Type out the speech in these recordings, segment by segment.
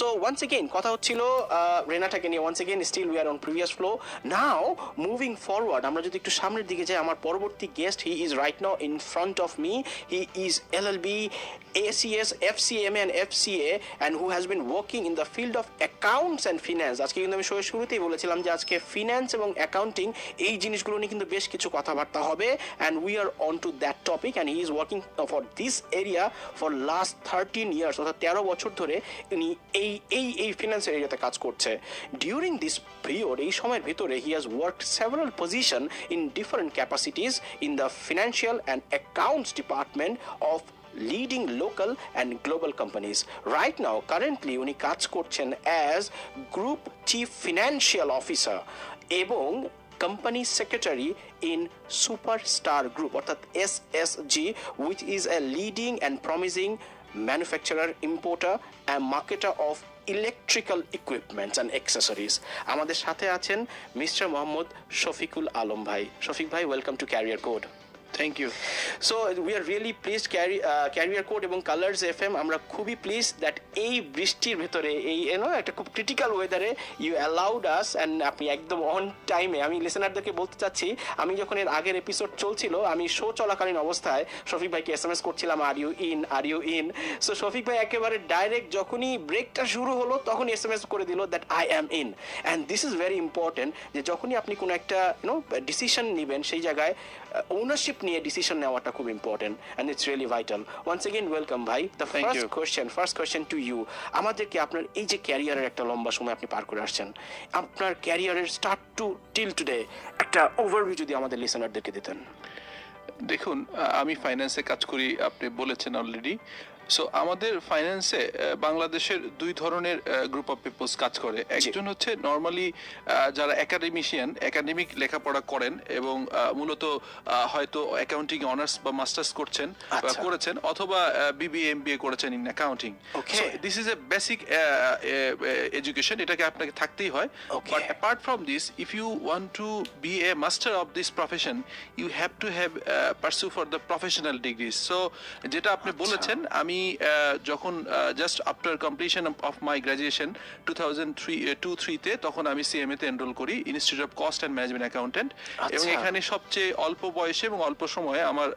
So once again কথা হচ্ছিল রেনাটাকে নিয়ে। Once again still we are on previous flow now moving forward আমরা যদি একটু সামনের দিকে যাই আমার পরবর্তী guest he is right now in front of me he is L L B ACS, FCMA and FCA and who has been working in the field of accounts and finance. আজকে কিন্তু আমি শোয়ের শুরুতেই বলেছিলাম যে আজকে ফিনান্স এবং accounting এই জিনিসগুলো নিয়ে কিন্তু বেশ কিছু কথাবার্তা হবে and we are on to that topic and he is working for this area for last thirteen years অর্থাৎ তেরো বছর ধরে ইনি এই এই এই এই ফিনান্সের এরিয়াতে কাজ করছে। ডিউরিং দিস পিরিয়ড এই সময়ের ভিতরে he has work several position in different capacities in the financial and accounts department of leading local and global companies right now currently উনি কাজ করছেন as group chief financial officer এবং company secretary in superstar group অর্থাৎ S S G which is a leading and promising manufacturer importer and marketer of electrical equipments and accessories আমাদের সাথে আছেন mister Mohammad Shafiqul Alam ভাই। শফিক ভাই welcome to career code thank you so we are really please carry career code এবং colours F M আমরা খুবই please that এই বৃষ্টির ভেতরে, এই এনো একটা খুব ক্রিটিক্যাল ওয়েদারে ইউ অ্যালাউড আস অ্যান্ড আপনি একদম অন টাইমে আমি লিসেনারদেরকে বলতে চাচ্ছি, আমি যখন এর আগের এপিসোড চলছিল, আমি শো চলাকালীন অবস্থায় শফিক ভাইকে এস এম এস করছিলাম আর you in are you in so Shafiq ভাই একেবারে ডাইরেক্ট যখনই ব্রেকটা শুরু হলো তখন এস এম এস করে দিল that I am in and this is very important যে যখনই আপনি কোনো একটা ইউনো ডিসিশন নেবেন সেই জায়গায় ওনারশিপ নিয়ে ডিসিশন নেওয়াটা খুব important and it's really vital once again welcome ভাই. The first you. Question first question to you আমাদেরকে আপনার এই যে ক্যারিয়ারের একটা লম্বা সময় আপনি পার করে আসছেন আপনার ক্যারিয়ারের স্টার্ট টু টিল টুডে একটা ওভারভিউ যদি আমাদের লিসেনারদেরকে দিতেন। দেখুন আমি ফাইন্যান্সে কাজ করি আপনি বলেছেন অলরেডি সো আমাদের ফাইন্যান্সে বাংলাদেশের দুই ধরনের গ্রুপ অফ পিপলস কাজ করে একজন হচ্ছে নর্মালি যারা একাডেমিশিয়ান একাডেমিক লেখাপড়া করেন এবং মূলত হয়তো অ্যাকাউন্টিং অনার্স বা মাস্টার্স করছেন বা আচ্ছা। করেছেন অথবা বিবিএ এমবিএ করেছেন in accounting this is a basic education এটাকে আপনাকে থাকতেই হয়. But apart from this if you want to be a master of this profession you have to uh, pursue for the professional degrees so যেটা আপনি আচ্ছা। বলেছেন আমি আহ, যখন just after completion of my graduation two thousand three to থ্রিতে তখন আমি সিএমএ তে এনরোল করি institute of cost and management accountant এবং। এখানে সবচেয়ে অল্প বয়সে এবং অল্প সময়ে আমার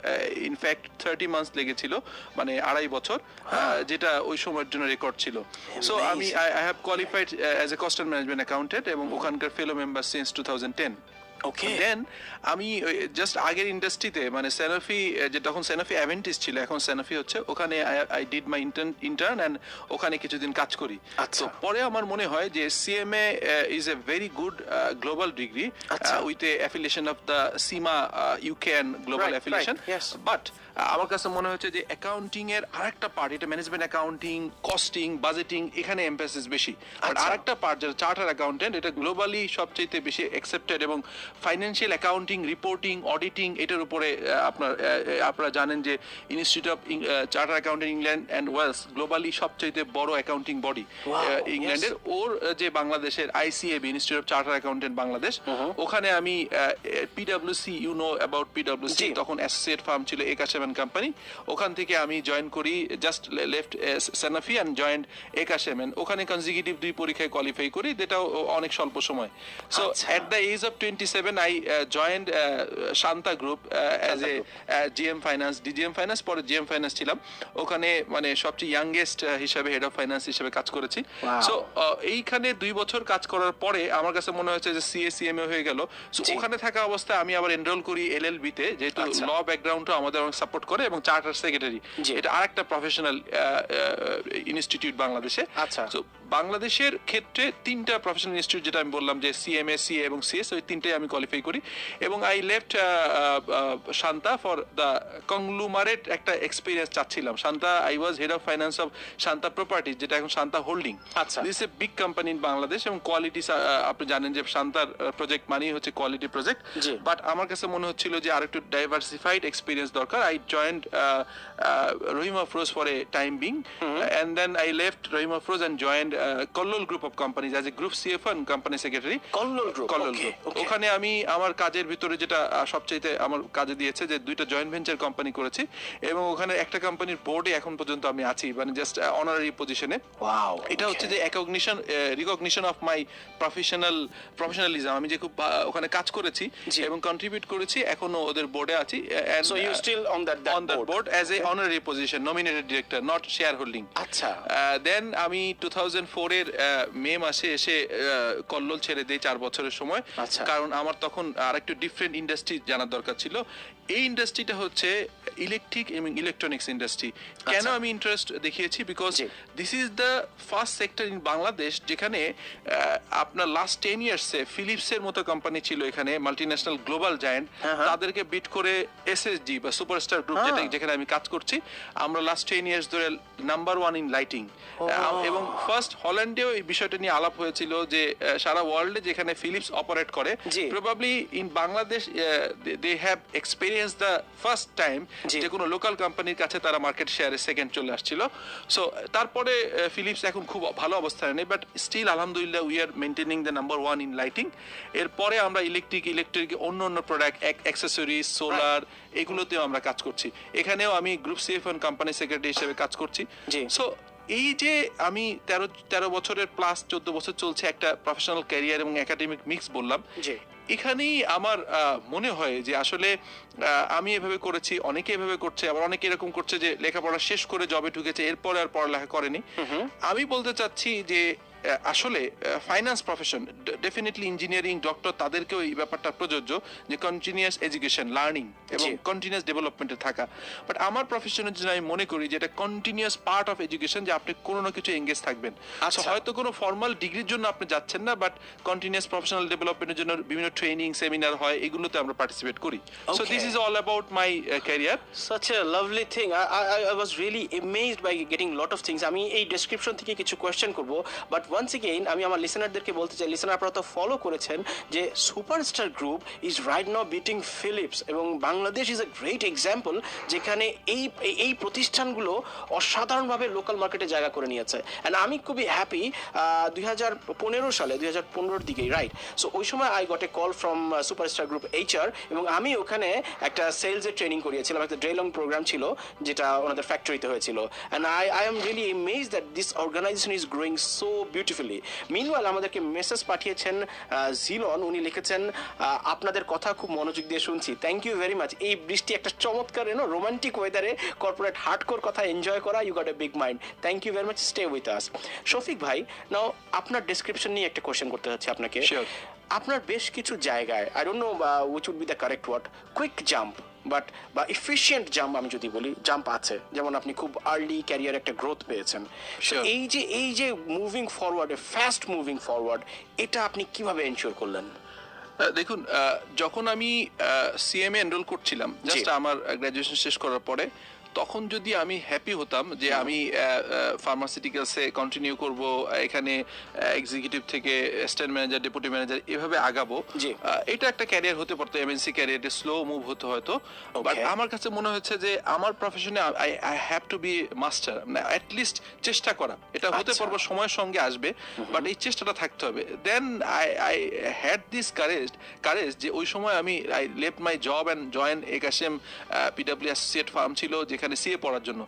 ইনফ্যাক্ট থার্টি মান্থস লেগেছিল মানে আড়াই বছর যেটা ওই সময়ের জন্য রেকর্ড ছিল। সো আমি I have qualified as a cost and management accountant এবং ওখানকার fellow member since two thousand ten okay then আমি জাস্ট আগের ইন্ডাস্ট্রিতে মানে সেনাফি যে তখন সেনাফি অ্যাভেন্টিস ছিল এখন সেনাফি হচ্ছে ওখানে I did my intern and ওখানে কিছুদিন কাজ করি আচ্ছা। তো পরে আমার মনে হয় যে CMA is a very good global degree. With a affiliation of the CIMA UK and global affiliation but আমার কাছে মনে হচ্ছে যে অ্যাকাউন্টিং এর আরেকটা পার্ট এটা ম্যানেজমেন্ট অ্যাকাউন্টিং কস্টিং বাজেটিং এখানে এমফাসিস বেশি। বাট আচ্ছা। আরেকটা পার্ট যেটা চার্টার অ্যাকাউন্টেন্ট এটা গ্লোবালি সবচেয়ে বেশি অ্যাকসেপ্টেড এবং ফাইন্যান্সিয়াল অ্যাকাউন্টিং রিপোর্টিং অডিটিং এটার উপরে আপনার আপনারা জানেন যে institute of charter accountant England and Wales globally সবচেয়ে বড় অ্যাকাউন্টিং বডি ইংল্যান্ডের ওর যে বাংলাদেশের ICAB institute of charter accountant Bangladesh ওখানে আমি পিডব্লিউসি ইউ নো অ্যাবাউট পিডব্লিউসি তখন অ্যাসোসিয়েট ফার্ম ছিল একা সেভেন কোম্পানি ওখান থেকে আমি জয়েন করি just left Sanofi and joined একা সেভেন ওখানে কনজিকিউটিভ দুই পরীক্ষায় কোয়ালিফাই করি যেটাও অনেক স্বল্প সময়। সো আচ্ছা। At the age of twenty seven I joined Shanta group as a GM finance DGM finance পরে জিএম ফাইন্যান্স ছিলাম। ওখানে মানে সবচেয়ে ইয়াংগেস্ট হিসাবে হেড অফ ফাইন্যান্স হিসেবে কাজ করেছি। সো এইখানে দুই বছর কাজ করার পরে আমার কাছে মনে হয়েছে যে সিএসিএমএ হয়ে গেল। সো। ওখানে থাকা অবস্থায় আমি আবার এনরোল করি এলএলবি তে যেহেতু আচ্ছা। ল ব্যাকগ্রাউন্ডও আমাদের অনেক সাপোর্ট করে এবং চার্টার সেক্রেটারি। এটা আরেকটা প্রফেশনাল ইনস্টিটিউট বাংলাদেশে। আচ্ছা। তো বাংলাদেশের ক্ষেত্রে তিনটা প্রফেশনাল ইনস্টিটিউট যেটা আমি বললাম যে সিএমএ সিএ এবং সিএস ওই তিনটাই আমি কোয়ালিফাই করি। এবং I left Shanta for the conglomerate একটা এক্সপিরিয়েন্স চাচ্ছিলাম। Shanta I was head of finance of Shanta properties যেটা এখন শান্তা হোল্ডিং আচ্ছা। This a big company in Bangladesh এবং কোয়ালিটি আপনি জানেন যে শান্তার প্রজেক্ট মানেই হচ্ছে কোয়ালিটি প্রজেক্ট বাট আমার কাছে মনে হচ্ছিল যে আরেকটু ডাইভার্সিফাইড এক্সপিরিয়েন্স দরকার। I joined uh, uh, Rahim Afroz for a time being, mm-hmm. and then I left Rahim Afroz and joined uh, Kollol Group of Companies as a Group CFO and Company Secretary. Kallol group Kallol okay Group। Okay ওখানে আমি আমার কাজের ভিতরে যেটা সবচাইতে আমার কাজে দিয়েছে যে দুইটা জয়েন্ট ভেঞ্চার কোম্পানি করেছি এবং ওখানে একটা কোম্পানির বোর্ডে এখন পর্যন্ত আমি আছি মানে জাস্ট অনারারি পজিশনে ওয়াও এটা হচ্ছে যে recognition recognition of my professional professionalism আমি যে খুব ওখানে কাজ করেছি। এবং কন্ট্রিবিউট করেছি এখনও ওদের বোর্ডে আছি so you still on that on that board as a honorary position nominated director not share holding আচ্ছা। দেন আমি টু থাউজেন্ড ফোর এর মে মাসে এসে আহ, কল্লোল ছেড়ে দিই চার বছরের সময়। আচ্ছা। কারণ আমার তখন আর একটু ডিফারেন্ট ইন্ডাস্ট্রি জানার দরকার ছিল। এই ইন্ডাস্ট্রিটা হচ্ছে ইলেকট্রিক এবং ইলেকট্রনিক্স ইন্ডাস্ট্রি কেন। আমি ইন্টারেস্ট দেখিয়েছি because this is the first sector in Bangladesh যেখানে আপনার লাস্ট টেন ইয়ার্সে ফিলিপসের মতো কোম্পানি ছিল এখানে মাল্টিন্যাশনাল গ্লোবাল জায়ান্ট। তাদেরকে বিট করে এসএসজি বা সুপারস্টার গ্রুপ হ্যাঁ। যেটা যেখানে আমি কাজ করছি আমরা লাস্ট টেন ইয়ার্স ধরে নাম্বার ওয়ান ইন লাইটিং এবং ফার্স্ট হল্যান্ডেও এই বিষয়টা নিয়ে আলাপ হয়েছিল যে সারা ওয়ার্ল্ডে যেখানে ফিলিপস অপারেট করে probably in Bangladesh they have experience the first time. যে কোনো লোকাল কোম্পানির কাছে তারা মার্কেট শেয়ারে সেকেন্ড চলে আসছিল। সো তারপরে ফিলিপস এখন খুব ভালো অবস্থানে নেই বাট স্টিল আলহামদুলিল্লাহ we are maintaining the number one in lighting এরপরে আমরা ইলেকট্রিক ইলেকট্রিক অন্য অন্য প্রোডাক্ট এক অ্যাক্সেসরিজ সোলার এগুলোতেও আমরা কাজ করছি। এখানেও আমি গ্রুপ সিএফ কোম্পানি সেক্রেটারি হিসেবে কাজ করছি। সো এই যে আমি তেরো তেরো বছরের প্লাস চোদ্দ বছর চলছে একটা প্রফেশনাল ক্যারিয়ার এবং একাডেমিক মিক্স বললাম। এখানেই আমার আহ, মনে হয় যে আসলে আহ, আমি এভাবে করেছি অনেকে এভাবে করছে আবার অনেকে এরকম করছে যে লেখাপড়া শেষ করে জবে ঢুকেছে এরপরে আর পড়ালেখা করেনি। আমি বলতে চাচ্ছি যে আসলে finance profession definitely engineering doctor তাদেরকেও এই ব্যাপারটা প্রযোজ্য যে কন্টিনিউয়াস এডুকেশন লার্নিং এবং। কন্টিনিউয়াস ডেভেলপমেন্টে থাকা। বাট আমার প্রফেশনের জন্য আমি মনে করি যে এটা কন্টিনিউয়াস পার্ট অফ এডুকেশন যে আপনি কোনো না কিছু এঙ্গেজ থাকবেন। আচ্ছা। হয়তো কোনো ফর্মাল ডিগ্রির জন্য আপনি যাচ্ছেন না বাট কন্টিনিউয়াস প্রফেশনাল ডেভেলপমেন্টের জন্য বিভিন্ন ট্রেনিং সেমিনার হয় এগুলোতে আমরা পার্টিসিপেট করি। So this is all about my career lovely thing. I, I, I was really amazed by getting lot of things. আমি এই ডেসক্রিপশন থেকে কিছু কোয়েশ্চেন করব বাট ওয়ান্স এগেইন আমি আমার লিসেনারদেরকে বলতে চাই লিসেনার আপনারা তো ফলো করেছেন যে superstar group is right now beating Philips এবং Bangladesh is a great example যেখানে এই, এই- প্রতিষ্ঠানগুলো অসাধারণভাবে লোকাল মার্কেটে জায়গা করে নিয়েছে। অ্যান্ড আমি খুবই হ্যাপি দুই হাজার পনেরো সালে, দুই হাজার পনেরোর দিকেই রাইট সো ওই সময় I got a call from superstar group HR এবং আমি ওখানে একটা সেলসের ট্রেনিং করিয়েছিলাম, একটা ড্রেলং প্রোগ্রাম ছিল, যেটা ওনাদের ফ্যাক্টরিতে হয়েছিল। And I I am really amaze that this organization is growing so beautifully মিনওয়াল আমাদেরকে মেসেজ পাঠিয়েছেন জিলন উনি লিখেছেন আপনাদের কথা খুব মনোযোগ দিয়ে শুনছি। থ্যাংক ইউ ভেরি মাচ এই বৃষ্টি একটা চমৎকার এনো রোমান্টিক ওয়েদারে কর্পোরেট হার্ডকোর কথা এনজয় করা you got a big mind thank you very much stay with us Shafiq ভাই নাও আপনার ডেসক্রিপশন নিয়ে একটা কোয়েশ্চেন করতে চাচ্ছি আপনাকে. আপনার বেশ কিছু জায়গায় I don't know which would be the correct word quick jump but বা ইফিশিয়েন্ট জাম্প আমি যদি বলি জাম্প আছে। যেমন আপনি খুব আর্লি ক্যারিয়ার একটা গ্রোথ পেয়েছেন। এই যে এই যে moving forward fast moving forward এটা আপনি কীভাবে এনশিওর করলেন? দেখুন যখন আমি সিএমএ এনরোল করছিলাম জাস্ট আমার গ্র্যাজুয়েশন শেষ করার পরে তখন যদি আমি হ্যাপি হতাম যে আমি ফার্মাসিউটিক্যালসে কন্টিনিউ করব এখানে এক্সিকিউটিভ থেকে অ্যাসিস্ট্যান্ট ম্যানেজার ডেপুটি ম্যানেজার এভাবে আগাবো এটা একটা ক্যারিয়ার হতে পারতো এমএনসি ক্যারিয়ারে স্লো মুভ হতে হয়তো। বাট আমার কাছে মনে হচ্ছে যে আমার প্রফেশনে I I have to be master at least চেষ্টা করা। এটা হতে আচ্ছা। পারব সময়ের সঙ্গে আসবে বাট এই চেষ্টাটা থাকতে হবে। Then I I had this courage courage যে ওই সময় আমি I left my job and join একাশেম PW associate firm ছিল যেখানে সিএ পড়ার জন্য.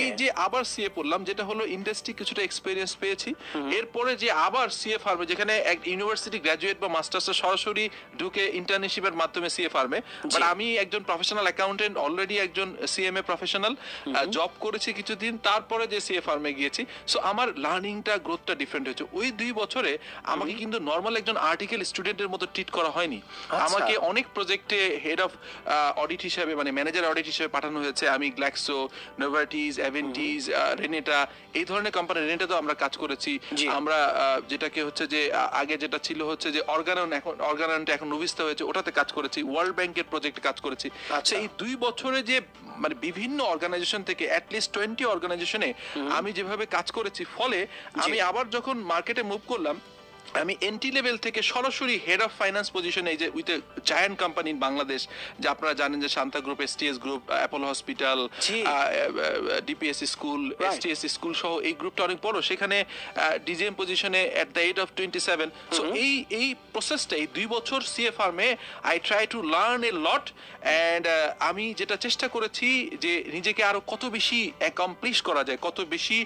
এই যে আবার সিএ পড়লাম যেটা হলো ইন্ডাস্ট্রি কিছুটা এক্সপিরিয়েন্স পেয়েছি। এরপরে যে আবার সিএ ফার্মে যেখানে এক ইউনিভার্সিটি গ্র্যাজুয়েট বা মাস্টার্সে সরাসরি ঢুকে ইন্টার্নশিপের মাধ্যমে সিএ ফার্মে বাট আমি একজন প্রফেশনাল অ্যাকাউন্টেন্ট অলরেডি একজন সিএমএ প্রফেশনাল জব করেছি কিছুদিন তারপরে যে সিএ ফার্মে গিয়েছি। সো আমার লার্নিংটা গ্রোথটা ডিফারেন্ট হয়েছে। ওই দুই বছরে আমাকে কিন্তু নর্মাল একজন আর্টিকেল স্টুডেন্টের মতো ট্রিট করা হয়নি। আমাকে অনেক প্রজেক্টে হেড অফ অডিট হিসেবে মানে ম্যানেজার অডিট হিসেবে পাঠানো হয়েছে। আমি গ্ল্যাক্সো নোভার্টিস অ্যাভেন্টিস রেনেটা এই ধরনের কোম্পানি রেনেটাতেও আমরা কাজ করেছি। আমরা যেটাকে হচ্ছে যে আগে যেটা ছিল হচ্ছে যে অর্গানন এখন অর্গাননটা এখন নবিস্তা হয়েছে ওটাতে কাজ করেছি ওয়ার্ল্ড ব্যাংকের প্রজেক্টে কাজ করেছি। আচ্ছা। এই দুই বছরে যে মানে বিভিন্ন অর্গানাইজেশন থেকে অ্যাটলিস্ট টোয়েন্টি অর্গানাইজেশনে আমি যেভাবে কাজ করেছি ফলে আমি আবার যখন মার্কেটে মুভ করলাম আমি এন্ট্রি লেভেল থেকে সরাসরি হেড অফ ফাইন্যান্স পজিশন এই যে with a giant company in Bangladesh যে আপনারা জানেন যে Shanta group STS group Apollo hospital. DPSC school. STSC school সহ এই গ্রুপটা অনেক বড় সেখানে ডিজিএম পজিশনে at the age of twenty seven so এই এই প্রসেসটা এই দুই বছর সিএ ফার্মে I try to learn a lot and আমি যেটা চেষ্টা করেছি যে নিজেকে আরও কত বেশি অ্যাকমপ্লিশ করা যায় কত বেশি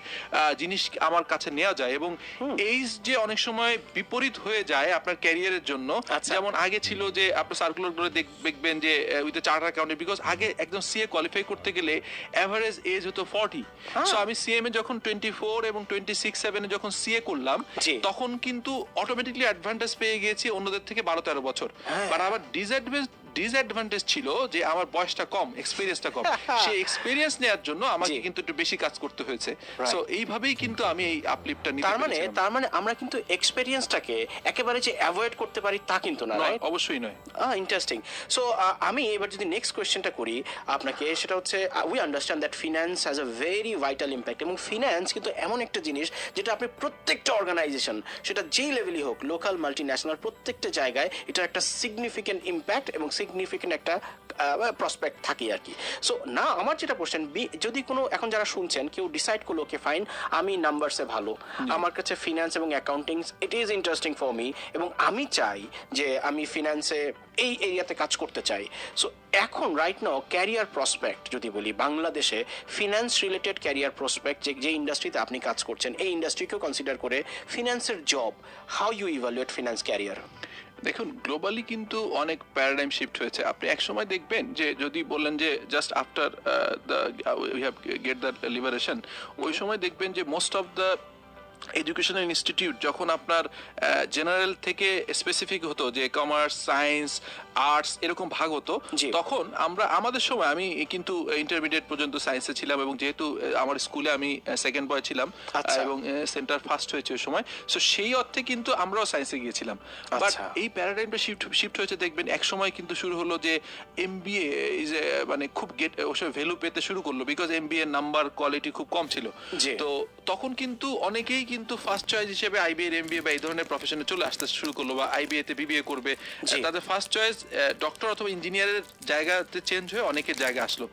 জিনিস আমার কাছে নেওয়া যায় এবং এই যে অনেক সময় বিপরীত হয়ে যায় আপনার ক্যারিয়ারের জন্য আচ্ছা। যেমন আগে ছিল যে আপনার সার্কুলারগুলো দেখ- দেখবেন যে উইথ চার্টার অ্যাকাউন্টে বিকজ আগে একদম সিএ কোয়ালিফাই করতে গেলে অ্যাভারেজ এজ হতো ফর্টি হ্যাঁ। সো আমি সিএম এ যখন টোয়েন্টি ফোর এবং টোয়েন্টি সিক্স সেভেনে যখন সিএ করলাম তখন কিন্তু অটোমেটিকলি অ্যাডভান্টেজ পেয়ে গিয়েছি অন্যদের থেকে বারো তেরো বছর হ্যাঁ। বাট আমার ডিসঅ্যাডভান্টেজ ডিসঅ্যাডভান্টেজ ছিল যে আমার বয়সটা কম এক্সপিরিয়েন্সটা কম। সেই এক্সপিরিয়েন্স নেওয়ার জন্য আমাকে কিন্তু একটু বেশি কাজ করতে হয়েছে। সো এইভাবেই কিন্তু আমি এই আপলিপটা নিতে তার মানে তার মানে আমরা কিন্তু এক্সপেরিয়েন্সটাকে একেবারে যে অ্যাভয়েড করতে পারি তা কিন্তু না রাইট অবশ্যই নয়। ইন্টারেস্টিং সো আমি এবার যদি নেক্সট কোয়েশ্চেনটা করি আপনাকে সেটা হচ্ছে we understand that finance has a very vital impact এবং ফিনান্স কিন্তু এমন একটা জিনিস যেটা আপনি প্রত্যেকটা অর্গানাইজেশন সেটা যেই লেভেলই হোক লোকাল মাল্টি ন্যাশনাল প্রত্যেকটা জায়গায় এটা একটা সিগনিফিকেন্ট ইম্প্যাক্ট এবং সিগনিফিকেন্ট একটা প্রসপেক্ট থাকে আর কি। সো না আমার যেটা কোশ্চেন বি যদি কোনো এখন যারা শুনছেন কেউ ডিসাইড করল ওকে ফাইন আমি নাম্বারসে ভালো। আমার কাছে ফিনান্স এবং accounting it is interesting for me এবং আমি চাই যে আমি ফিনান্সে এই এরিয়াতে কাজ করতে চাই। সো এখন রাইট নাও ক্যারিয়ার প্রসপেক্ট যদি বলি বাংলাদেশে ফিনান্স রিলেটেড ক্যারিয়ার প্রসপেক্ট যে যে ইন্ডাস্ট্রিতে আপনি কাজ করছেন এই ইন্ডাস্ট্রিকেও কনসিডার করে ফিনান্সের job how you evaluate finance career দেখুন গ্লোবালি কিন্তু অনেক প্যারাডাইম শিফট হয়েছে। আপনি একসময় দেখবেন যে যদি বললেন যে just after the we have get the liberation ওই সময় দেখবেন যে most of the educational institute যখন আপনার জেনারেল থেকে স্পেসিফিক হতো যে কমার্স সায়েন্স আর্টস এরকম ভাগ হতো তখন আমরা আমাদের সময় আমি কিন্তু ইন্টারমিডিয়েট পর্যন্ত সায়েন্সে ছিলাম এবং যেহেতু আমার স্কুলে আমি সেকেন্ড বয় ছিলাম আচ্ছা। এবং সেন্টার ফার্স্ট হয়েছে ওই সময় সো সেই অর্থে কিন্তু আমরাও সায়েন্সে গিয়েছিলাম বাট আচ্ছা। এই প্যারাডাইমটা শিফট শিফট হয়েছে দেখবেন এক সময় কিন্তু শুরু হলো যে এমবিএ ইজ মানে খুব গেট ওসব ভ্যালু পেতে শুরু করল বিকজ এমবিএ নাম্বার কোয়ালিটি খুব কম ছিল তো তখন কিন্তু অনেকেই কিন্তু ফার্স্ট চয়েস হিসেবে আইবিএ এমবিএ বা এই ধরনের প্রফেশনে চলে আসতে শুরু করল বা আইবিএ তে বিবিএ করবে। তাদের ফার্স্ট চয়েস ডক্টর অথবা ইঞ্জিনিয়ারের জায়গাতে চেঞ্জ হয়ে অনেকের জায়গা আসলো।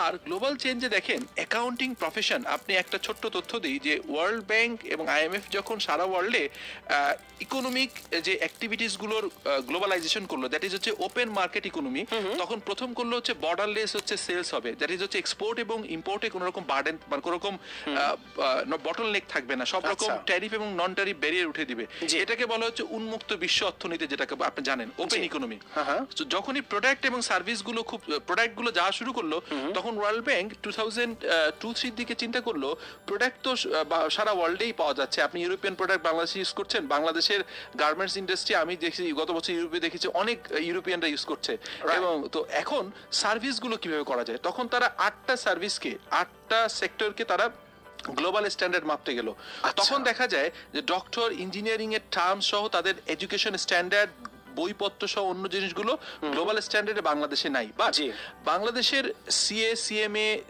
আর গ্লোবাল চেঞ্জে দেখেন অ্যাকাউন্টিং প্রফেশন আপনি একটা ছোট্ট তথ্য দিই যে ওয়ার্ল্ড ব্যাংক এবং আইএমএফ যখন সারা ওয়ার্ল্ডে ইকোনমিক যে অ্যাক্টিভিটিসগুলোর গ্লোবালাইজেশন করল দ্যাট ইজ হচ্ছে ওপেন মার্কেট ইকোনমি তখন প্রথম করল হচ্ছে বর্ডারলেস হচ্ছে সেলস হবে। দ্যাট ইজ হচ্ছে এক্সপোর্ট এবং ইম্পোর্টে কোনো রকম বার্ডেন মানে কোনো রকম বটল নেক থাকবে না সব রকম আচ্ছা। ট্যারিফ এবং নন ট্যারিফ ব্যারিয়ার উঠে দিবে। এটাকে বলা হচ্ছে উন্মুক্ত বিশ্ব অর্থনীতি যেটাকে আপনি জানেন ওপেন। ইকোনমি হ্যাঁ, হ্যাঁ। যখনই প্রোডাক্ট এবং সার্ভিসগুলো খুব প্রোডাক্টগুলো যাওয়া শুরু করল তখন world bank two thousand two to দিকে চিন্তা করল প্রোডাক্ট তো সারা ওয়ার্ল্ডেই পাওয়া যাচ্ছে। আপনি ইউরোপিয়ান প্রোডাক্ট বাংলাদেশে ইউজ করছেন বাংলাদেশের গার্মেন্টস ইন্ডাস্ট্রি আমি দেখছি গত বছর ইউরোপে দেখেছি অনেক ইউরোপিয়ানরা ইউজ করছে। এবং তো এখন সার্ভিসগুলো কীভাবে করা যায়? তখন তারা আটটা সার্ভিসকে আটটা সেক্টরকে তারা গ্লোবাল স্ট্যান্ডার্ড মাপতে গেল। আচ্ছা। তখন দেখা যায় যে ডক্টর ইঞ্জিনিয়ারিং এর টার্ম সহ তাদের এডুকেশন স্ট্যান্ডার্ড বইপত্র সহ অন্য জিনিসগুলো গ্লোবাল স্ট্যান্ডার্ডে বাংলাদেশে নাই। বা। বাংলাদেশের সিএ সিএমএ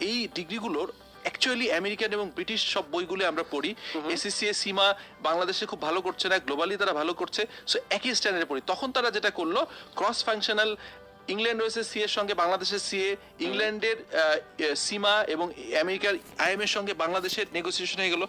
এই ডিগ্রিগুলোর অ্যাকচুয়ালি আমেরিকান এবং ব্রিটিশ সব বইগুলো আমরা পড়ি। এসিসিএ সীমা বাংলাদেশে খুব ভালো করছে না গ্লোবালি তারা ভালো করছে। সো একই স্ট্যান্ডার্ডে পড়ি। তখন তারা যেটা করল ক্রস ফাংশনাল ইংল্যান্ড রয়েছে সি এর সঙ্গে বাংলাদেশের সিএ ইংল্যান্ডের সীমা এবং আমেরিকার আইএম এর সঙ্গে বাংলাদেশের নেগোসিয়েশন হয়ে গেল।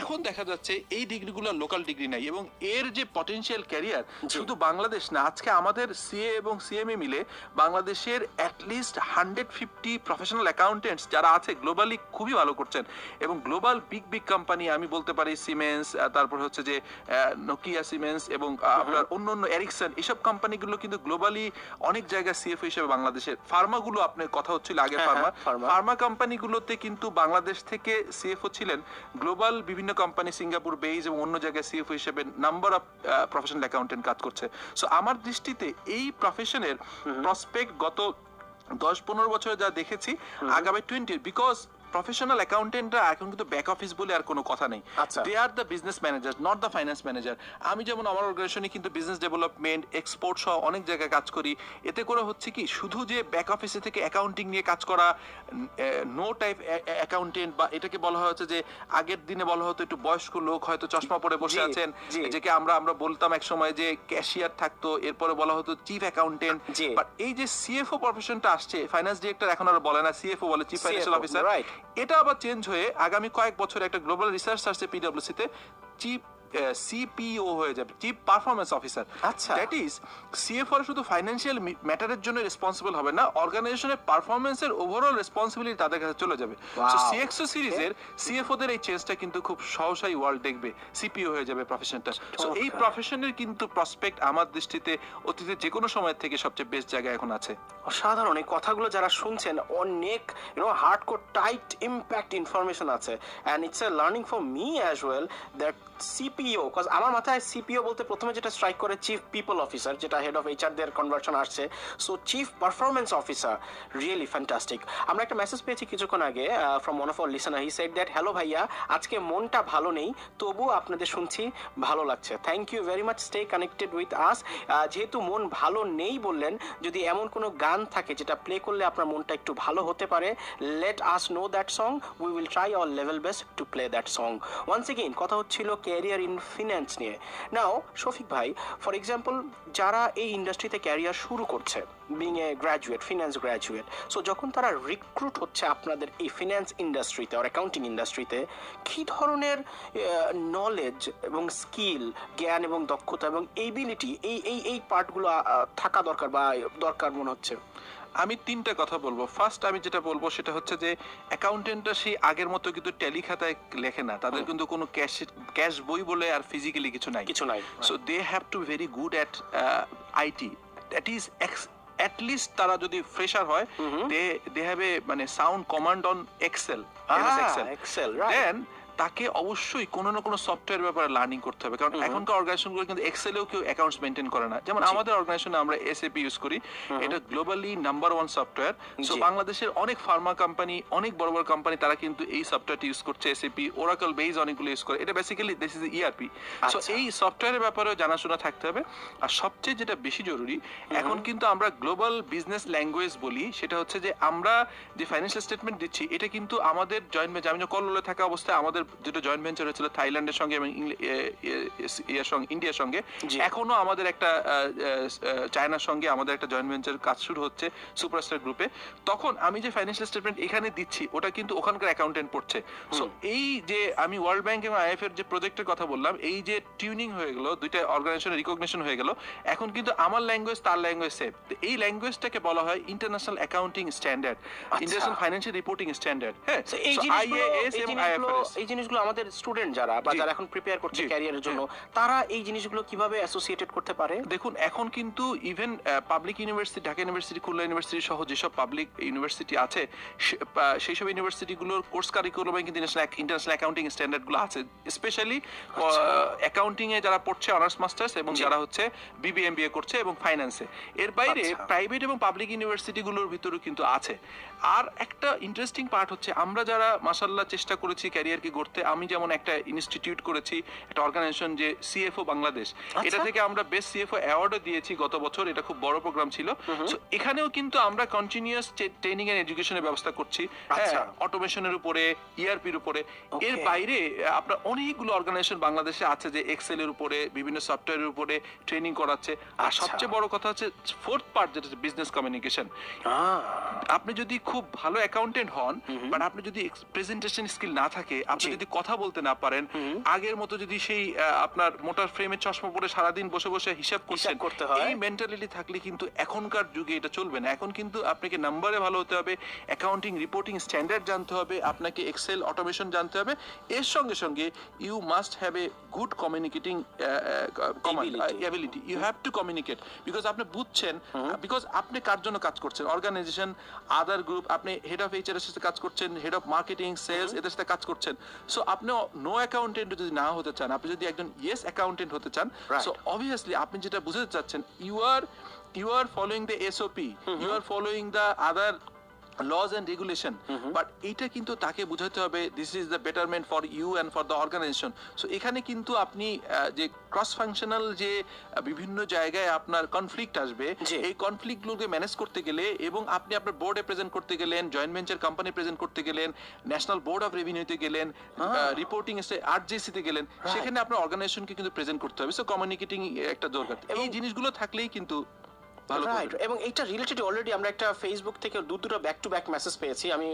এখন দেখা যাচ্ছে এই ডিগ্রিগুলো লোকাল ডিগ্রি নাই এবং এর যে পটেনশিয়াল ক্যারিয়ার শুধু বাংলাদেশ না আজকে আমাদের সিএ এবং সিএমএ মিলে বাংলাদেশের at least hundred fifty professional accountants যারা আছে গ্লোবালি খুবই ভালো করছেন। এবং গ্লোবাল বিগ বিগ কোম্পানি আমি বলতে পারি সিমেন্স তারপর হচ্ছে যে নোকিয়া সিমেন্স এবং আপনার অন্য অন্য এরিকসন এসব কোম্পানিগুলো কিন্তু গ্লোবালি অনেক জায়গায় সিএফ হিসেবে বাংলাদেশের ফার্মাগুলো আপনার কথা হচ্ছিল আগে ফার্মা। ফার্মা কোম্পানিগুলোতে কিন্তু বাংলাদেশ থেকে সিএফও ছিলেন গ্লোবাল বিভিন্ন কোম্পানি সিঙ্গাপুর বেইজ এবং অন্য জায়গায় সিএফ হিসেবে নাম্বার অফ প্রফেশনাল অ্যাকাউন্টেন্ট কাজ করছে। সো আমার দৃষ্টিতে এই প্রফেশনের প্রসপেক্ট গত দশ পনেরো বছরে যা দেখেছি আগামী টোয়েন্টি বিকজ প্রফেশনাল অ্যাকাউন্টেন্টরা এখন কিন্তু ব্যাক অফিস বলে আর কোনো কথা নেই। They are the business manager not the finance manager আমি যেমন আমার অর্গানাইজেশনে কিন্তু বিজনেস ডেভেলপমেন্ট এক্সপোর্ট সহ অনেক জায়গায় কাজ করি এতে করে হচ্ছে কি শুধু যে ব্যাক অফিসে থেকে অ্যাকাউন্টিং নিয়ে কাজ করা নো টাইপ অ্যাকাউন্টেন্ট বা এটাকে বলা হয়েছে যে আগের দিনে বলা হতো একটু বয়স্ক লোক হয়তো চশমা পরে বসে আছেন জি। যে আমরা আমরা বলতাম এক সময় যে ক্যাশিয়ার থাকতো এরপরে বলা হতো চিফ অ্যাকাউন্টেন্ট। বাট এই যে সিএফও প্রফেশনটা আসছে ফাইন্যান্স ডিরেক্টর এখন আর বলে না সিএফও বলে চিফ ফাইন্যান্সিয়াল অফিসার. এটা আবার চেঞ্জ হয়ে আগামী কয়েক বছর একটা গ্লোবাল রিসার্চ আসছে পিডাব্লিউসিতে চিফ সিপিও হয়ে যাবে চিফ পারফরমেন্স অফিসার আচ্ছা। দ্যাট ইজ শুধু ফাইন্যান্সিয়াল ম্যাটারের জন্য রেসপন্সিবল হবে না অর্গানাইজেশনের পারফরমেন্সের ওভারঅল রেসপন্সিবিলিটি তাদের কাছে চলে যাবে। সো সিএক্সও সিরিজের সিএফও দের এই চেঞ্জটা কিন্তু খুব সহসাই ওয়ার্ল্ড দেখবে সিপিও হয়ে যাবে প্রফেশনটা সো এই। প্রফেশনের কিন্তু প্রসপেক্ট আমার দৃষ্টিতে অতীতে যে কোনো সময় থেকে সবচেয়ে বেস্ট জায়গায় এখন আছে। অসাধারণ এই কথাগুলো যারা শুনছেন অনেক you know hard core tight impact information আছে। And it's a learning for me as well that CPO cause আমার মাথায় সিপিও বলতে প্রথমে যেটা স্ট্রাইক করে চিফ পিপল অফিসার যেটা হেড অফ এইচআর দের কনভার্সন আসছে। So chief performance officer really fantastic আমরা একটা মেসেজ পেয়েছি কিছুক্ষণ আগে from one of our listener he said that hello ভাইয়া, আজকে মনটা ভালো নেই তবু আপনাদের শুনছি ভালো লাগছে। Thank you very much stay connected with us যেহেতু মন ভালো নেই বললেন, যদি এমন কোনো গান থাকে যেটা প্লে করলে আপনার মনটা একটু ভালো হতে পারে let us know that song we will try our level best to play that song once again কথা হচ্ছিল ক্যারিয়ার ইন ফিন্যান্স নিয়ে। নাও শফিক ভাই ফর এক্সাম্পল যারা এই ইন্ডাস্ট্রিতে ক্যারিয়ার শুরু করছে being a graduate finance graduate so যখন তারা রিক্রুট হচ্ছে আপনাদের এই ফিন্যান্স ইন্ডাস্ট্রিতে আর অ্যাকাউন্টিং ইন্ডাস্ট্রিতে কী ধরনের নলেজ এবং স্কিল জ্ঞান এবং দক্ষতা এবং এইবিলিটি এই এই এই পার্টগুলো থাকা দরকার বা দরকার মনে হচ্ছে? আমি তিনটা কথা বলব। ফার্স্ট আমি যেটা বলব সেটা হচ্ছে যে অ্যাকাউন্টেন্টরা সেই আগের মতো কিন্তু ট্যালি খাতায় লেখে না। তাদের কিন্তু কোনো ক্যাশ ক্যাশ বই বলে আর ফিজিক্যালি কিছু নাই। কিছু নাই। So they have to very good at IT that is least তারা যদি ফ্রেশার হয় দে দে হ্যাভ এ মানে sound command on Excel Excel then তাকে অবশ্যই কোনো না কোনো সফটওয়্যার ব্যাপারে লার্নিং করতে হবে। কারণ এখনকার অর্গানাইজেশনগুলো কিন্তু এক্সেলেও কেউ অ্যাকাউন্টস মেনটেন করে না। যেমন আমাদের অর্গানাইজেশনে আমরা এসএপি ইউজ করি। এটা globally number one software so বাংলাদেশের অনেক ফার্মা কোম্পানি অনেক বড় বড় কোম্পানি তারা কিন্তু এই সফটওয়্যারটি ইউজ করছে। এসএপি ওরাকল বেজ অনেকগুলো ইউজ করে। এটা basically this is ERP so. এই সফটওয়্যারের ব্যাপারেও জানাশোনা থাকতে হবে। আর সবচেয়ে যেটা বেশি জরুরি এখন কিন্তু আমরা গ্লোবাল বিজনেস ল্যাঙ্গুয়েজ বলি সেটা হচ্ছে যে আমরা যে ফাইন্যান্সিয়াল স্টেটমেন্ট দিচ্ছি এটা কিন্তু আমাদের জয়েন্ট আমি কল্লোলে থাকা অবস্থায় আমাদের যেটা জয়েন্ট ভেঞ্চার হয়েছিল থাইল্যান্ডের সঙ্গে এবং ইয়ের সঙ্গে ইন্ডিয়ার সঙ্গে। এখনও আমাদের একটা চায়নার সঙ্গে আমাদের একটা জয়েন্ট ভেঞ্চার কাজ শুরু হচ্ছে সুপারস্টার গ্রুপে তখন আমি যে ফাইন্যান্সিয়াল স্টেটমেন্ট এখানে দিচ্ছি ওটা কিন্তু ওখানকার অ্যাকাউন্টেন্ট পড়ছে। সো এই যে আমি ওয়ার্ল্ড ব্যাংক এবং আইএফ এর যে প্রজেক্টের কথা বললাম এই যে টিউনিং হয়ে গেল দুইটা অর্গানাইজেশনের রিকগনিশন হয়ে গেল এখন কিন্তু আমার ল্যাঙ্গুয়েজ তার ল্যাঙ্গুয়েজ সেম এই ল্যাঙ্গুয়েজটাকে বলা হয় international accounting standard international financial reporting standard হ্যাঁ? এবং এই জিনিসগুলো আমাদের স্টুডেন্ট যারা বা। যারা এখন প্রিপেয়ার করছে ক্যারিয়ারের জন্য তারা এই জিনিসগুলো কীভাবে অ্যাসোসিয়েটেড করতে পারে? দেখুন এখন কিন্তু even public university Dhaka university Khulna university সহ যেসব পাবলিক ইউনিভার্সিটি আছে সেই সব ইউনিভার্সিটিগুলোর কোর্স কারিকুলামে কিন্তু ইন্টারন্যাশনাল অ্যাকাউন্টিং স্ট্যান্ডার্ডগুলো আছে। স্পেশালি অ্যাকাউন্টিং এ যারা পড়ছে অনার্স মাস্টার্স এবং যারা হচ্ছে বিবিএমবিএ করছে এবং ফাইন্যান্সে এর বাইরে আচ্ছা। প্রাইভেট এবং পাবলিক ইউনিভার্সিটিগুলোর ভিতরেও কিন্তু আছে। আর একটা ইন্টারেস্টিং পার্ট হচ্ছে আমরা যারা মাসাল্লাহ চেষ্টা করেছি ক্যারিয়ার ক্যারিয়ারকে গড়তে আমি যেমন একটা ইনস্টিটিউট করেছি একটা অর্গানাইজেশন যে সিএফও বাংলাদেশ এটা থেকে আমরা বেস্ট সিএফও অ্যাওয়ার্ডও দিয়েছি গত বছর এটা খুব বড় প্রোগ্রাম ছিল। এখানেও কিন্তু আমরা কন্টিনিউয়াস ট্রেনিং এন্ড এডুকেশনের ব্যবস্থা করছি। আচ্ছা। অটোমেশনের উপরে ইআরপির উপরে। এর বাইরে আপনার অনেকগুলো অর্গানাইজেশন বাংলাদেশে আছে যে এক্সেলের উপরে বিভিন্ন সফটওয়্যারের উপরে ট্রেনিং করাচ্ছে। আর আচ্ছা। সবচেয়ে বড় কথা হচ্ছে ফোর্থ পার্ট যেটা বিজনেস কমিউনিকেশন আপনি যদি খুব ভালো অ্যাকাউন্টেন্ট হন বাট আপনি যদি প্রেজেন্টেশন স্কিল না থাকে আপনি। যদি কথা বলতে না পারেন আগের মতো যদি সেই আপনার মোটর ফ্রেমের চশমা পরে সারাদিন বসে বসে হিসাব করছেন করতে হয়। এই মেন্টালিটি থাকলে কিন্তু এখনকার যুগে এটা চলবে না। এখন কিন্তু আপনাকে নাম্বারে ভালো হতে হবে অ্যাকাউন্টিং রিপোর্টিং স্ট্যান্ডার্ড জানতে হবে আপনাকে এক্সেল অটোমেশন জানতে হবে। এর সঙ্গে সঙ্গে you must have a good communicating ability you have to communicate because আপনি বুঝছেন বিকজ আপনি কার জন্য কাজ করছেন? অর্গানাইজেশন আদার গ্রুপ আপনি হেড অফ এইচআর এর সাথে কাজ করছেন হেড অফ মার্কেটিং সেলস এদের সাথে কাজ করছেন। সো আপনি নো অ্যাকাউন্টেন্ট যদি না হতে চান আপনি যদি একজন ইয়েস অ্যাকাউন্টেন্ট হতে চান সো অবভিয়াসলি আপনি যেটা বুঝতে চাচ্ছেন you are you are following the SOP you are following the other laws and regulation but এইটা কিন্তু তাকে বুঝাতে হবে this is the betterment for you and for the organization so এখানে কিন্তু আপনি যে ক্রস ফাংশনাল যে বিভিন্ন জায়গায় আপনার কনফ্লিক্ট আসবে এই কনফ্লিক্টগুলোকে ম্যানেজ করতে গেলে এবং আপনি আপনার বোর্ডে প্রেজেন্ট করতে গেলেন জয়েন্ট ভেঞ্চার কোম্পানি প্রেজেন্ট করতে গেলেন ন্যাশনাল বোর্ড অফ রেভিনিউতে গেলেন রিপোর্টিং এসে আরজেসিতে গেলেন সেখানে আপনার অর্গানাইজেশনকে কিন্তু প্রেজেন্ট করতে হবে। সো কমিউনিকেটিং একটা দরকার। এই জিনিসগুলো থাকলেই কিন্তু রাইট এবং এইটা রিলেটেড অলরেডি আমরা একটা ফেসবুক থেকে দু দুটো ব্যাক টু ব্যাক মেসেজ পেয়েছি। আমি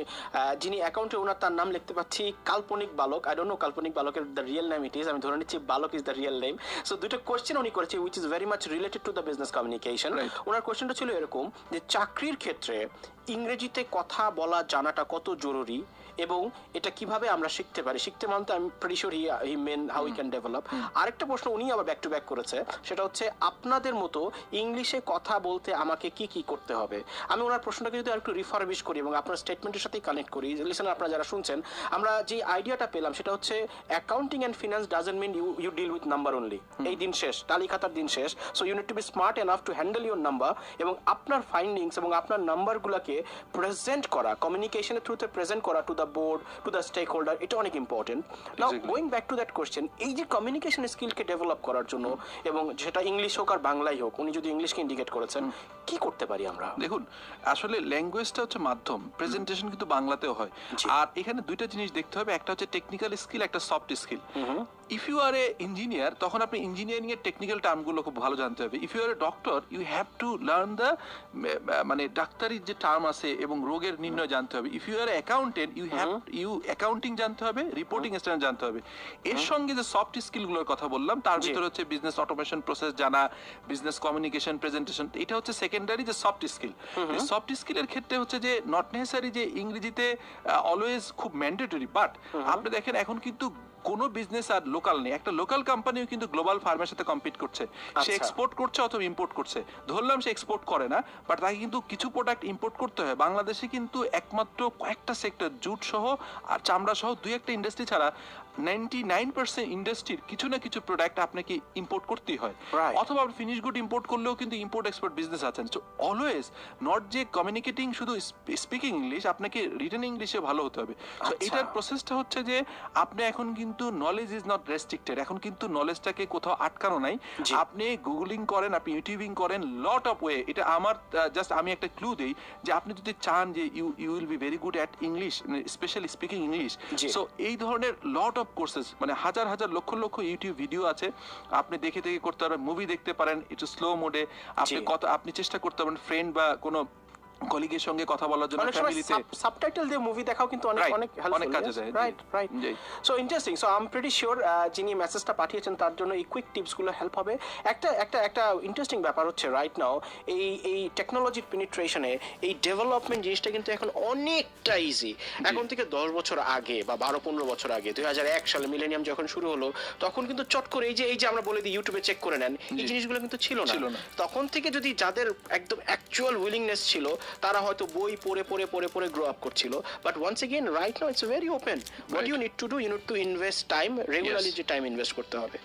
যিনি অ্যাকাউন্টে ওনার তার নাম লিখতে পাচ্ছি কাল্পনিক বালক। আই ডোন্ট নো কাল্পনিক বালকের the real name it is আমি ধরে নিচ্ছি Balak is the real name so দুটো কোয়েশ্চেন উনি করেছে which is very much related to the business communication ওনার কোয়েশ্চেনটা ছিল এরকম যে চাকরির ক্ষেত্রে ইংরেজিতে কথা বলা জানাটা কত জরুরি? এবং এটা কীভাবে আমরা শিখতে পারি? শিখতে মানতে আমি প্রিশোর he he mean how we can develop আরেকটা প্রশ্ন উনি আবার ব্যাক টু ব্যাক করেছে সেটা হচ্ছে আপনাদের মতো ইংলিশে কথা বলতে আমাকে কি কি করতে হবে? আমি ওনার প্রশ্নটাকে যদি একটু রিফারবিশ করি এবং আপনার স্টেটমেন্টের সাথেই কানেক্ট করি লিসেন আপনারা যারা শুনছেন আমরা যে আইডিয়াটা পেলাম সেটা হচ্ছে accounting and finance doesn't mean you you deal with number only এই দিন শেষ তালি খাতার দিন শেষ so you need to be smart enough to handle your number এবং আপনার ফাইন্ডিংস এবং আপনার নাম্বারগুলোকে প্রেজেন্ট করা কমিউনিকেশনের থ্রুতে প্রেজেন্ট করা to the board to the stakeholder এটা অনেক important now going back to that question এই যে কমিউনিকেশন স্কিলকে ডেভেলপ করার জন্য এবং সেটা ইংলিশ হোক আর বাংলাই হোক উনি যদি ইংলিশকে ইন্ডিকেট করেছেন কি করতে পারি আমরা? দেখুন আসলে ল্যাঙ্গুয়েজটা হচ্ছে মাধ্যম প্রেজেন্টেশন কিন্তু বাংলাতেও হয়। আর এখানে দুইটা জিনিস দেখতে হবে একটা হচ্ছে টেকনিক্যাল স্কিল একটা soft skill if you are a engineer তখন আপনি ইঞ্জিনিয়ারিং এর টেকনিক্যাল টার্মগুলো খুব ভালো জানতে হবে। If you are a doctor you have to learn the মানে ডাক্তারির যে টার্ম আছে এবং রোগের নির্ণয় জানতে হবে। If you are accountant you have you accounting জানতে হবে রিপোর্টিং স্ট্যান্ডার্ড জানতে হবে। এর সঙ্গে যে সফট স্কিলগুলোর কথা বললাম তার ভিতরে হচ্ছে বিজনেস অটোমেশন প্রসেস জানা বিজনেস কমিউনিকেশন প্রেজেন্টেশন এটা হচ্ছে সেকেন্ডারি যে সফট স্কিল সফট স্কিলের ক্ষেত্রে হচ্ছে যে নট নেসেসারি যে ইংরেজিতে অলওয়েজ খুব ম্যান্ডেটরি বাট আপনি দেখেন এখন কিন্তু কোনো বিজনেস আর লোকাল নেই। একটা লোকাল কোম্পানিও কিন্তু গ্লোবাল ফার্মের সাথে কম্পিট করছে। সে আচ্ছা। এক্সপোর্ট করছে অথবা ইম্পোর্ট করছে। ধরলাম সে এক্সপোর্ট করে না বাট তাকে কিন্তু কিছু প্রোডাক্ট ইম্পোর্ট করতে হয়। বাংলাদেশে কিন্তু একমাত্র কয়েকটা সেক্টর জুট সহ আর চামড়া সহ দুই একটা ইন্ডাস্ট্রি ছাড়া নাইনটি নাইন পার্সেন্ট ইন্ডাস্ট্রির কিছু না কিছু প্রোডাক্ট আপনাকে ইম্পোর্ট করতেই হয়। অথবা আপনি ফিনিশ গুড ইম্পোর্ট করলেও কিন্তু ইম্পোর্ট এক্সপোর্ট বিজনেস আছেন। সো অলওয়েজ নট যে কমিউনিকেটিং শুধু স্পিকিং ইংলিশ আপনাকে রিটেন ইংলিশে ভালো হতে হবে। তো আচ্ছা। এটার প্রসেসটা হচ্ছে যে আপনি এখন কিন্তু নলেজ ইজ নট রেস্ট্রিক্টেড এখন কিন্তু নলেজটাকে কোথাও আটকানো নাই। আপনি গুগলিং করেন আপনি ইউটিউবিং করেন লট অফ ওয়ে এটা আমার জাস্ট আমি একটা ক্লু দেই যে আপনি যদি চান যে you you will be very good at English specially speaking English. So এই ধরনের লট অফ কোর্সেস মানে হাজার হাজার লক্ষ লক্ষ ইউটিউব ভিডিও আছে আপনি দেখে দেখে করতে পারবেন মুভি দেখতে পারেন একটু স্লো মোডে আপনি। কত আপনি চেষ্টা করতে পারেন ফ্রেন্ড বা কোনো কলিগের সঙ্গে কথা বলার জন্য ফ্যামিলিতে সাবটাইটেল দিয়ে মুভি দেখাও কিন্তু অনেক অনেক অনেক কাজে যায়, right right so interesting so I am pretty sure যিনি মেসেজটা পাঠিয়েছেন তার জন্য এই কুইক টিপসগুলো হেল্প হবে। একটা একটা একটা ইন্টারেস্টিং ব্যাপার হচ্ছে রাইট নাও এই এই টেকনোলজির পেনিট্রেশনে এই ডেভেলপমেন্ট জিনিসটা কিন্তু এখন অনেকটা ইজি এখন থেকে দশ বছর আগে বা বারো পনেরো বছর আগে দুই হাজার এক সালে মিলেনিয়াম যখন শুরু হলো তখন কিন্তু চট করে এই যে এই যে আমরা বলে দিই ইউটিউবে চেক করে নেন এই জিনিসগুলো কিন্তু ছিল না। ছিল না। তখন থেকে যদি যাদের একদম অ্যাকচুয়াল উইলিংনেস ছিল তারা হয়তো বই পড়ে পড়ে পড়ে পড়ে গ্রো আপ করছিল। But once again right now it's very open what you need to do you need to invest time regularly যে টাইম ইনভেস্ট করতে হবে।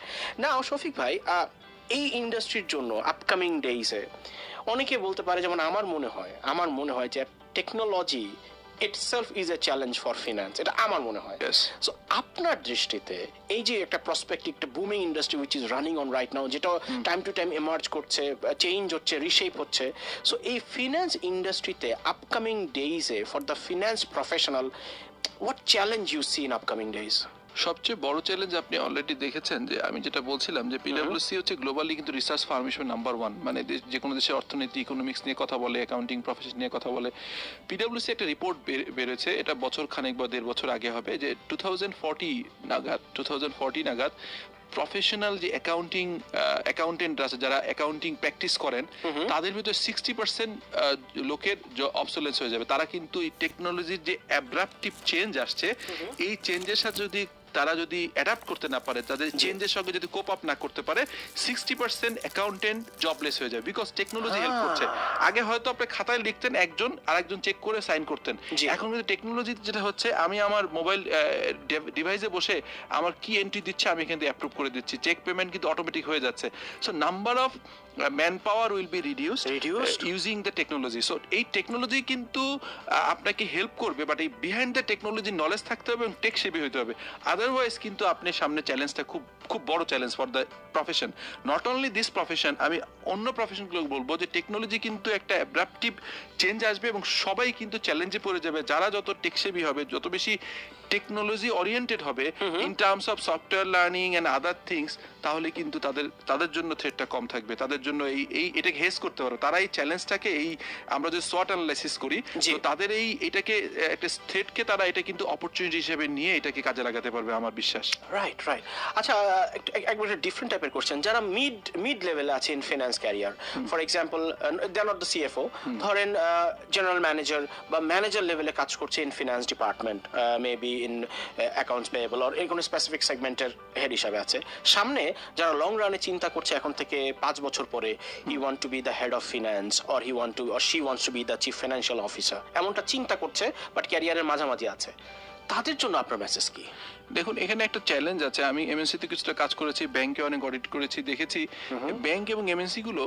না শফিক ভাই এই ইন্ডাস্ট্রির জন্য আপকামিং ডেইসে অনেকে বলতে পারে যেমন আমার মনে হয় আমার মনে হয় যে technology itself is a challenge for finance এটা আমার মনে হয়। সো আপনার দৃষ্টিতে এই যে একটা প্রসপেক্ট একটা booming industry which is running on right now যেটা টাইম টু টাইম এমার্জ করছে চেঞ্জ হচ্ছে রিশেপ হচ্ছে সো এই ফিনান্স ইন্ডাস্ট্রিতে upcoming ডেইজে for the finance professional what challenge you see in upcoming days সবচেয়ে বড় চ্যালেঞ্জ আপনি অলরেডি দেখেছেন যে আমি যেটা বলছিলাম যে পিডব্লিউসি হচ্ছে গ্লোবালি কিন্তু রিসার্চ ফার্ম হিসেবে নাম্বার ওয়ান মানে যে কোনো দেশের অর্থনীতি ইকোনমিক্স নিয়ে কথা বলে অ্যাকাউন্টিং প্রফেশন নিয়ে কথা বলে। পিডব্লিউসি একটা রিপোর্ট বেরোছে এটা বছর খানেক বা দেড় বছর আগে হবে যে টু থাউজেন্ড ফর্টি নাগাদ টু থাউজেন্ড ফর্টি নাগাদ প্রফেশনাল যে অ্যাকাউন্টিং অ্যাকাউন্টেন্ট আছে যারা অ্যাকাউন্টিং প্র্যাকটিস করেন তাদের ভিতরে সিক্সটি পার্সেন্ট লোকের অবসোলেন্স হয়ে যাবে। তারা কিন্তু এই টেকনোলজির যে অ্যাব্রাপটিভ চেঞ্জ আসছে এই চেঞ্জের সাথে যদি তারা যদি অ্যাডাপ্ট করতে না পারে তাদের চেঞ্জের সঙ্গে যদি কোপ আপ না করতে পারে সিক্সটি পার্সেন্ট অ্যাকাউন্টেন্ট জবলেস হয়ে যায় বিকজ টেকনোলজি হেল্প. করছে। আগে হয়তো আপনি খাতায় লিখতেন একজন আর একজন চেক করে সাইন করতেন। এখন কিন্তু টেকনোলজি যেটা হচ্ছে আমি আমার মোবাইল ডিভাইসে বসে আমার কি এন্ট্রি দিচ্ছে আমি এখান থেকে অ্যাপ্রুভ করে দিচ্ছি। চেক পেমেন্ট কিন্তু অটোমেটিক হয়ে যাচ্ছে। So number of manpower will be reduce. Using the technology so এই টেকনোলজি কিন্তু আপনাকে হেল্প করবে বাট এই বিহাইন্ড দ্য টেকনোলজি নলেজ থাকতে হবে এবং টেক সেবি হতে হবে। আদারওয়াইজ কিন্তু আপনি সামনে চ্যালেঞ্জটা খুব খুব বড় challenge for the profession not only this profession আমি অন্য প্রফেশনগুলো বলব যে টেকনোলজি কিন্তু একটা অ্যাডাপটিভ চেঞ্জ আসবে এবং সবাই কিন্তু চ্যালেঞ্জে পড়ে যাবে। যারা যত টেকসেবি হবে যত বেশি টেকনোলজি ওরিয়েন্টেড হবে in terms of software learning and other things তাহলে কিন্তু তাদের তাদের জন্য থ্রেটটা কম থাকবে। তাদের জন্য এই এই এটাকে হেস করতে পারবে তারা এই চ্যালেঞ্জটাকে এই আমরা যে শর্ট অ্যানালাইসিস করি। তো তাদের এই এটাকে একটা থ্রেটকে তারা এটা কিন্তু অপরচুনিটি হিসেবে নিয়ে এটাকে কাজে লাগাতে পারবে আমার বিশ্বাস। রাইট রাইট আচ্ছা একবার ডিফারেন্ট টাইপের কোশ্চেন যারা মিড মিড লেভেলে আছে in finance career for example they are not the CFO ধরেন জেনারেল ম্যানেজার বা ম্যানেজার লেভেলে কাজ করছে in finance department maybe in accounts payable or এই কোনো স্পেসিফিক সেগমেন্টের হেড হিসাবে আছে। সামনে যারা লং রানে চিন্তা করছে এখন থেকে পাঁচ বছর পরে he want to be the head of finance or he want to or she wants to be the chief financial officer এমনটা চিন্তা করছে বাট ক্যারিয়ারের মাঝামাঝি আছে। তাদের জন্য আপনার মেসেজ কি? দেখুন এখানে একটা চ্যালেঞ্জ আছে। আমি এমএনসি তে কিছুটা কাজ করেছি ব্যাংকে অনেক অডিট করেছি দেখেছি। ব্যাংক এবং এমএনসি গুলো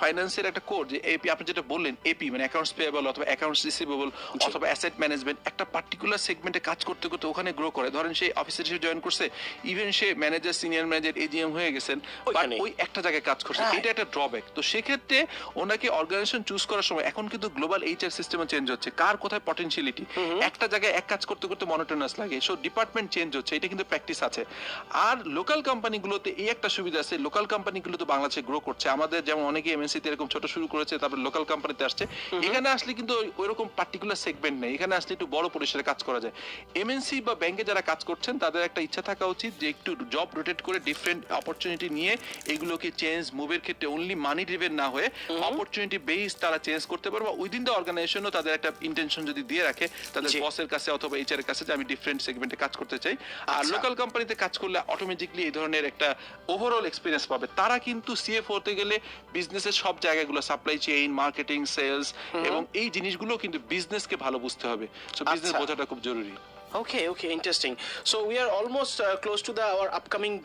ফাইন্যান্সের একটা কোড যে এপি আপনি যেটা বললেন এপি মানে অ্যাকাউন্টস পেয়েবল অথবা অ্যাকাউন্টস রিসিভেবল অথবা অ্যাসেট ম্যানেজমেন্ট একটা পার্টিকুলার সেগমেন্টে কাজ করতে করতে ওখানে গ্রো করে। ধরেন সে অফিসের হিসেবে জয়েন করছে ইভেন সে ম্যানেজার সিনিয়র ম্যানেজার এজিএম হয়ে গেছেন বাট ওই একটা জায়গায় কাজ করছে। এটা একটা ড্রব্যাক তো সেক্ষেত্রে ওনাকে অর্গানাইজেশন চুজ করার সময় এখন কিন্তু গ্লোবাল এইচআর সিস্টেমে চেঞ্জ হচ্ছে। কার কোথায় পটেনশিয়ালিটি একটা জায়গায় এক কাজ করতে করতে মনোটোনাস লাগে। সো ডিপার্টমেন্ট চেঞ্জ হচ্ছে এটা কিন্তু প্র্যাকটিস আছে। আর লোকাল কোম্পানিগুলোতে এই একটা সুবিধা আছে লোকাল কোম্পানিগুলো তো বাংলাদেশে গ্রো করছে। আমাদের যেমন অনেকে এমএনসি তে এরকম ছোট শুরু করেছে তারপর লোকাল কোম্পানিতে আসছে। এখানে আসলে কিন্তু ওই- ওইরকম পার্টিকুলার সেগমেন্ট নেই। এখানে আসলে একটু বড় পরিসরে কাজ করা যায়। এমএনসি বা ব্যাংকে যারা কাজ করছেন তাদের একটা ইচ্ছা থাকা উচিত যে একটু জব রোটেট করে ডিফারেন্ট অপরচুনিটি নিয়ে এগুলোকে চেঞ্জ মুভের ক্ষেত্রে অনলি মানি ড্রিভেন না হয়ে অপরচুনিটি বেস তারা চেঞ্জ করতে পারবে। উইদিন দ্য অর্গানাইজেশনও তাদের একটা ইন্টেনশন যদি দিয়ে রাখে তাদের। বসের কাছে অথবা এইচআর এর কাছে যে আমি ডিফারেন্ট সেগমেন্টে কাজ করতে চাই আর আচ্ছা। লোকাল কোম্পানিতে কাজ করলে অটোমেটিকলি এই ধরনের একটা ওভারঅল এক্সপিরিয়েন্স পাবে তারা কিন্তু সিএফ হতে গেলে বিজনেসের সব জায়গাগুলো সাপ্লাই চেইন মার্কেটিং সেলস এবং এই জিনিসগুলো কিন্তু বিজনেসকে ভালো বুঝতে হবে সো বিজনেস আচ্ছা। বোঝাটা খুব জরুরি Okay, okay, interesting. So we are almost uh, close to the our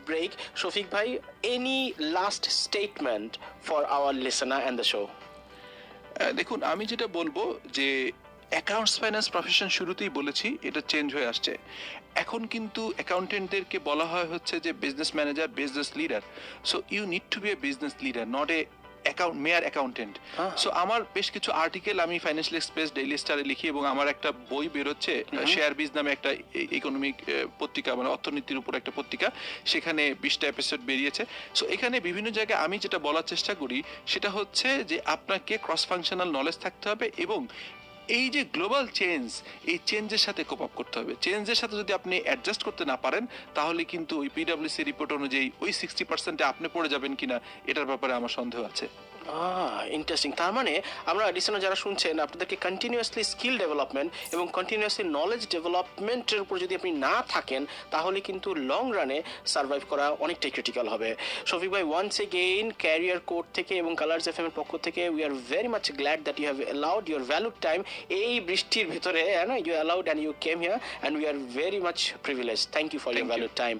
break break. ভাই any last statement for our listener and the show? দেখুন আমি যেটা বলব যে অ্যাকাউন্টস ফাইন্যান্স প্রফেশন শুরুতেই বলেছি এটা চেঞ্জ হয়ে আসছে। এখন কিন্তু অ্যাকাউন্টেন্টদেরকে বলা হয় হচ্ছে যে business manager business leader so you need to be a business leader not a account mere accountant. So আমার বেশ কিছু আর্টিকেল আমি ফাইন্যান্সিয়াল এক্সপ্রেস ডেইলি স্টারে লিখি এবং আমার একটা বই বেরোচ্ছে শেয়ার বিজ নামে একটা ইকোনমিক পত্রিকা মানে অর্থনীতির উপর একটা পত্রিকা সেখানে বিশটা এপিসোড বেরিয়েছে। সো এখানে বিভিন্ন জায়গায় আমি যেটা বলার চেষ্টা করি সেটা হচ্ছে যে আপনাকে ক্রস ফাংশনাল নলেজ থাকতে হবে এবং এই যে গ্লোবাল চেঞ্জ এই চেঞ্জের সাথে কোপ আপ করতে হবে। চেঞ্জের সাথে যদি আপনি অ্যাডজাস্ট করতে না পারেন, তাহলে কিন্তু ওই পিডাব্লিউসি রিপোর্ট অনুযায়ী ওই সিক্সটি পার্সেন্টে আপনি পড়ে যাবেন কিনা, এটার ব্যাপারে আমার সন্দেহ আছে। ইন্টারেস্টিং তার মানে আমরা লিসনার যারা শুনছেন আপনাদেরকে কন্টিনিউয়াসলি স্কিল ডেভেলপমেন্ট এবং কন্টিনিউয়াসলি নলেজ ডেভেলপমেন্টের উপর যদি আপনি না থাকেন তাহলে কিন্তু লং রানে সার্ভাইভ করা অনেকটাই ক্রিটিক্যাল হবে। শফিক ভাই ওয়ান্স এগেইন ক্যারিয়ার কোড থেকে এবং কালার্স এফ এর পক্ষ থেকে we are very much glad that you have allowed your valued time এই বৃষ্টির ভিতরে you allowed and you came here and we are very much privilege thank you for your valued time